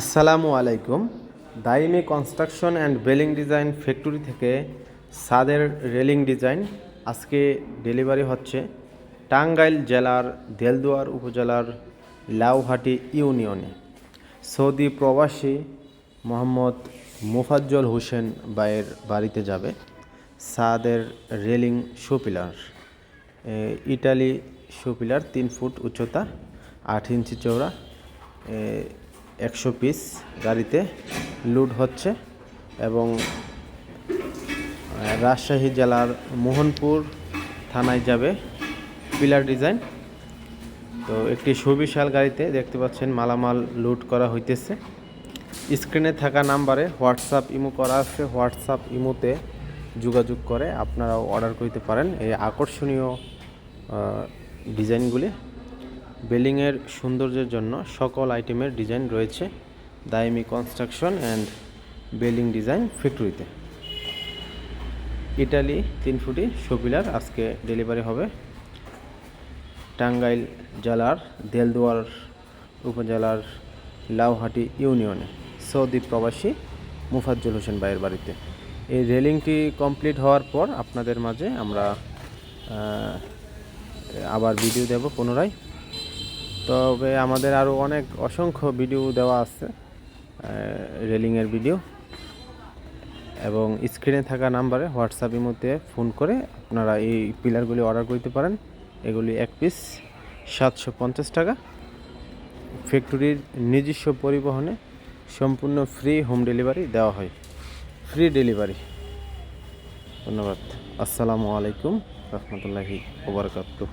আসসালামু আলাইকুম। Daimi construction and building design factory থেকে সাদের রেলিং ডিজাইন আজকে ডেলিভারি হচ্ছে টাঙ্গাইল জেলার দেলদুয়ার উপজেলার লাউহাটি ইউনিয়নে। সৌদি প্রবাসী মোহাম্মদ মুফাজ্জল হোসেন বাইয়ের বাড়িতে যাবে সাদের রেলিং শোপিলার ইটালি শোপিলার তিন ফুট উচ্চতা, আট ইঞ্চি চওড়া। একশো পিস গাড়িতে লোড হচ্ছে এবং রাজশাহী জেলার মোহনপুর থানায় যাবে পিলার ডিজাইন। তো একটি সুবিশাল গাড়িতে দেখতে পাচ্ছেন মালামাল লোড করা হইতেছে। স্ক্রিনে থাকা নাম্বারে হোয়াটসঅ্যাপ ইমো করা আছে। হোয়াটসঅ্যাপ ইমোতে যোগাযোগ করে আপনারাও অর্ডার করতে পারেন। এই আকর্ষণীয় ডিজাইনগুলি বিল্ডিংয়ের সৌন্দর্যের জন্য সকল আইটেমের ডিজাইন রয়েছে। Daimi construction and building design ফ্যাক্টরিতে। ইটালি তিন ফুটি শোপিলার আজকে ডেলিভারি হবে। টাঙ্গাইল জেলার দেলদুয়ার উপজেলার লাউহাটি ইউনিয়নে। সৌদি প্রবাসী মুফাজ্জল হোসেন ভাইয়ের বাড়িতে। এই রেলিংটি কমপ্লিট হওয়ার পর আপনাদের মাঝে আমরা আবার ভিডিও দেব পুনরায়। তবে আমাদের আরও অনেক অসংখ্য ভিডিও দেওয়া আছে রেলিংয়ের ভিডিও এবং স্ক্রিনে থাকা নাম্বারে হোয়াটসঅ্যাপ ইমোতে ফোন করে আপনারা এই পিলারগুলি অর্ডার করতে পারেন। এগুলি এক পিস সাতশো পঞ্চাশ টাকা। ফ্যাক্টরির নিজস্ব পরিবহনে সম্পূর্ণ ফ্রি হোম ডেলিভারি দেওয়া হয়। ফ্রি ডেলিভারি ধন্যবাদ। আসসালামু আলাইকুম রহমতুল্লাহি ওবরকাতুহ।